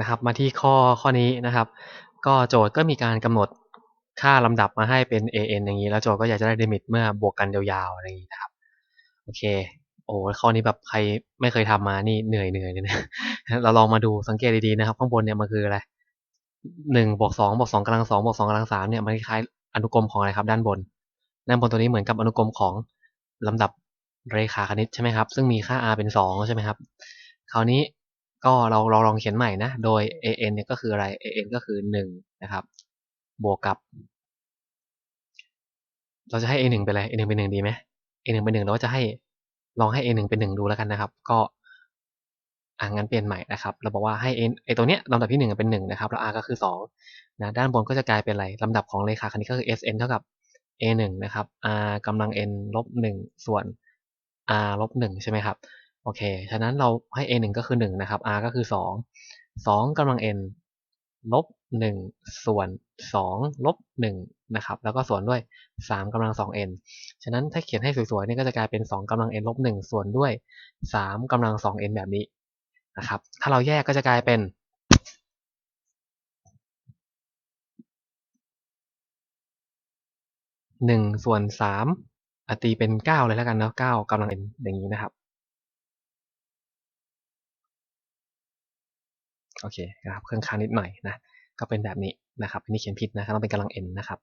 นะครับ มาที่ข้อข้อนี้นะครับ ก็โจทย์ก็มีการกำหนดค่าลำดับมาให้เป็น an อย่างนี้แล้วโจทย์ก็อยากจะได้ลิมิตเมื่อบวกกันยาวๆอะไรอย่างนี้นะครับโอเคโอ้ข้อนี้แบบใครไม่เคยทำมานี่เหนื่อยเหนื่อยเลยนะเราลองมาดูสังเกตดีๆนะครับ ข้างบนเนี่ยมันคืออะไรหนึ่งบวกสองบวกสองกำลังสองบวกสองกำลังสามเนี่ยมันคล้ายๆอนุกรมของอะไรครับ ด้านบนด้านบนตัวนี้เหมือนกับอนุกรมของลำดับเรขาคณิตใช่ไหมครับ ซึ่งมีค่า r เป็นสองใช่ไหมครับ คราวนี้ ก็เราเราลองเขียนใหม่นะ โดย an เนี่ยก็คืออะไร an ก็คือหนึ่งนะครับ บวกกับ เราจะให้ a หนึ่งเป็นอะไร a หนึ่งเป็นหนึ่งดีไหม a หนึ่งเป็นหนึ่งเราก็จะให้ลองให้ a หนึ่งเป็นหนึ่งดูแล้วกันนะครับ ก็อ่างั้นเปลี่ยนใหม่นะครับ เราบอกว่าให้ n ไอตัวเนี้ยลำดับที่หนึ่งเป็นหนึ่งนะครับ แล้ว r ก็คือสองนะด้านบนก็จะกลายเป็นอะไรลำดับของเรขาคณิตก็คือ sn เท่ากับ a หนึ่งนะครับ r กำลัง n ลบหนึ่งส่วน r ลบหนึ่งใช่ไหมครับ โอเค ฉะนั้นเราให้ a หนึ่งก็คือหนึ่งนะครับ r ก็คือสองสองกำลัง n ลบหนึ่งส่วนสองลบหนึ่งนะครับ แล้วก็ส่วนด้วยสามกำลังสอง n ฉะนั้นถ้าเขียนให้สวยๆนี่ก็จะกลายเป็นสองกำลัง n ลบหนึ่งส่วนด้วยสามกำลังสอง n แบบนี้นะครับ ถ้าเราแยกก็จะกลายเป็นหนึ่งส่วนสามอตีเป็นเก้าเลยแล้วกันเนาะเก้ากำลัง n อย่างนี้นะครับ โอเคนะครับเครื่องค้างนิดหน่อยนะก็เป็นแบบนี้นะครับอันนี้เขียนผิดนะครับต้องเป็นกำลัง n นะครับ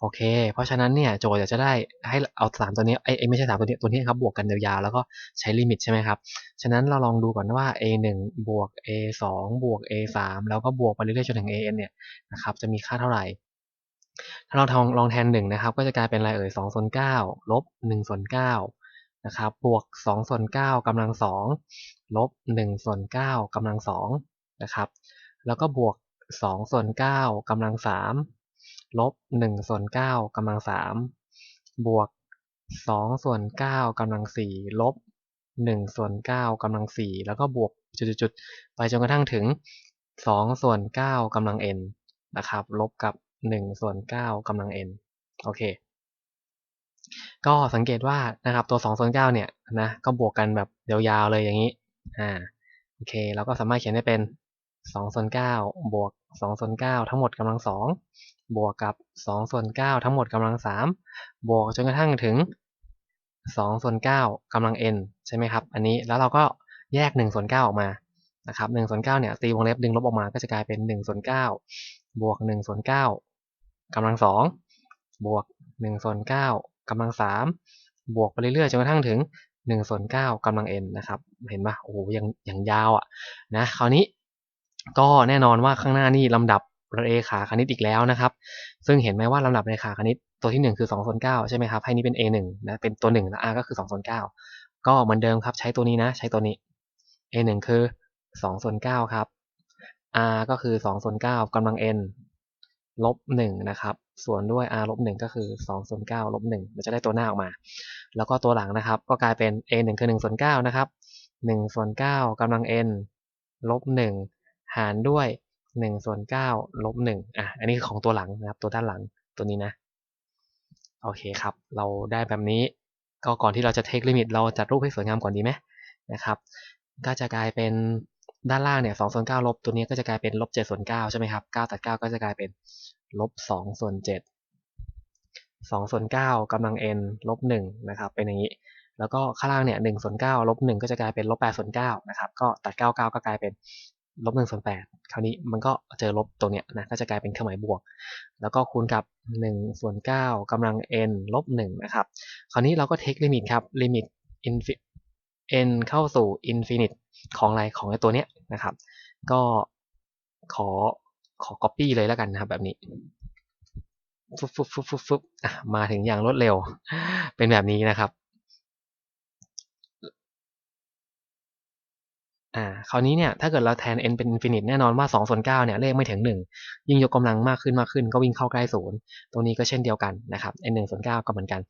โอเค เพราะฉะนั้นเนี่ยโจทย์อยากจะได้ให้เอาสามตัวนี้ไอ้ไม่ใช่สามตัวนี้ตัวนี้ครับบวกกันยาวๆแล้วก็ใช้ลิมิตใช่ไหมครับฉะนั้นเราลองดูก่อนว่า a 1บวก a 2บวก a 3แล้วก็บวกไปเรื่อยๆจนถึง a n เนี่ยนะครับจะมีค่าเท่าไหร่ ถ้าเราทองลองแทนหนึ่งนะครับก็จะกลายเป็นอะไรเอ่ยสองส่วนเก้าลบหนึ่งส่วนเก้านะครับบวกสองส่วนเก้ากำลังสองลบหนึ่งส่วนเก้ากำลังสอง นะครับ แล้วก็บวกสองส่วนเก้ากำลังสามลบหนึ่งส่วนเก้ากำลังสามบวกสองส่วนเก้ากำลังสี่ลบหนึ่งส่วนเก้ากำลังสี่แล้วก็บวกจุดๆไปจนกระทั่งถึงสองส่วนเก้ากำลัง n นะครับ ลบกับหนึ่งส่วนเก้ากำลัง n โอเค ก็สังเกตว่านะครับตัวสองส่วนเก้าเนี่ยนะก็บวกกันแบบยาวๆเลยอย่างนี้อ่าโอเคเราก็สามารถเขียนได้เป็น สองส่วนเก้าบวกสองส่วนเก้าทั้งหมดกำลังสองบวกกับสองส่วนเก้าทั้งหมดกำลังสามบวกจนกระทั่งถึงสองส่วนเก้ากำลัง n ใช่ไหมครับ อันนี้แล้วเราก็แยกหนึ่งส่วนเก้าออกมานะครับหนึ่งส่วนเก้าเนี่ยตีวงเล็บดึงลบออกมาก็จะกลายเป็นหนึ่งส่วนเก้าบวกหนึ่งส่วนเก้ากำลังสองบวกหนึ่งส่วนเก้ากำลังสามบวกไปเรื่อยๆจนกระทั่งถึงหนึ่งส่วนเก้ากำลัง n นะครับ เห็นปะโอ้โหยังยังยาวอะนะคราวนี้ ก็แน่นอนว่าข้างหน้านี่ลำดับเรขาคณิตอีกแล้วนะครับ ซึ่งเห็นไหมว่าลำดับเรขาคณิตตัวที่ 1 คือ2ส่วน9ใช่ไหมครับให้นี้เป็น a 1 นะเป็นตัว1แล้ว r ก็คือ2ส่วน9ก็เหมือนเดิมครับใช้ตัวนี้นะ ใช้ตัวนี้ a 1 คือ2ส่วน9ครับ r ก็คือ2ส่วน9กำลัง n ลบ1นะครับ ส่วนด้วย r ลบ1ก็คือ2ส่วน9ลบ1เราจะได้ตัวหน้าออกมา แล้วก็ตัวหลังนะครับ ก็กลายเป็น a 1คือ1ส่วน9นะครับ1ส่วน9กำลัง n ลบ1 หารด้วย1ส่วน9ลบ1อะอันนี้คือของตัวหลังนะครับตัวด้านหลังตัวนี้นะโอเคครับ เราได้แบบนี้ก็ก่อนที่เราจะเทคลิมิตเราจัดรูปให้สวยงามก่อนดีไหมนะครับก็จะกลายเป็นด้านล่างเนี่ย2ส่วน9ลบตัวนี้ก็จะกลายเป็นลบ7ส่วน9ใช่ไหมครับ9ตัด9ก็จะกลายเป็นลบ2ส่วน7 2ส่วน9กำลัง n ลบ1นะครับเป็นอย่างนี้ แล้วก็ข้างล่างเนี่ย1ส่วน9ลบ1ก็จะกลายเป็นลบ8ส่วน9นะครับก็ตัด9 9ก็กลายเป็น ลบ1ส่วน8คราวนี้มันก็เจอลบตัวเนี้ยนะก็จะกลายเป็นเครื่องหมายบวก แล้วก็คูณกับ1ส่วน9กำลัง n ลบ1นะครับคราวนี้เราก็เทคลิมิตครับลิมิต n เข้าสู่ infinite ของอะไรของไอตัวเนี้ยนะครับ ก็ขอขอ copy เลยแล้วกันนะครับแบบนี้ฟึบฟึบฟึบฟึบฟึบอะมาถึงอย่างรวดเร็วเป็นแบบนี้นะครับ อ่าคราวนี้เนี่ยถ้าเกิดเราแทน n เป็น infinite แน่นอนว่า2ส่วน9เนี่ยเลขไม่ถึง 1 ยิ่งยกกำลังมากขึ้นมากขึ้น ก็วิ่งเข้าใกล้ศูนย์ตรงนี้ก็เช่นเดียวกันนะครับ n 1ส่วน9ก็เหมือนกัน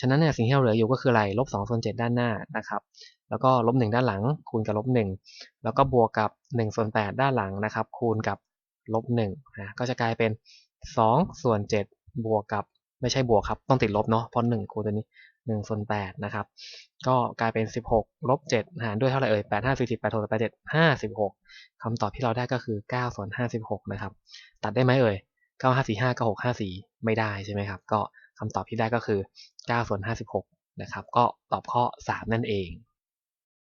ฉะนั้นเนี่ยสิ่งที่เราเหลืออยู่ก็คืออะไรลบ2ส่วน7ด้านหน้านะครับแล้วก็ลบ1ด้านหลัง คูณกับลบ1แล้วก็บวกกับ1ส่วน8ด้านหลังนะครับคูณกับลบ1นะก็จะกลายเป็น2ส่วน7บวกกับ ไม่ใช่บวกครับ ต้องติดลบเนาะเพราะ1คูณตัวนี้หนึ่งส่วนแปดนะครับ ก็กลายเป็นสิบหกลบเจ็ดหารด้วยเท่าไหร่เอ่ยแปดห้าสี่สิบแปดหกแปดเจ็ดห้าสิบหกคำตอบที่เราได้ก็คือเก้าส่วนห้าสิบหกนะครับ ตัดได้ไหมเอ่ยเก้าห้าสี่ห้าเก้าหกห้าสี่ไม่ได้ใช่ไหมครับ ก็คำตอบที่ได้ก็คือเก้าส่วนห้าสิบหกนะครับ ก็ตอบข้อสามนั่นเอง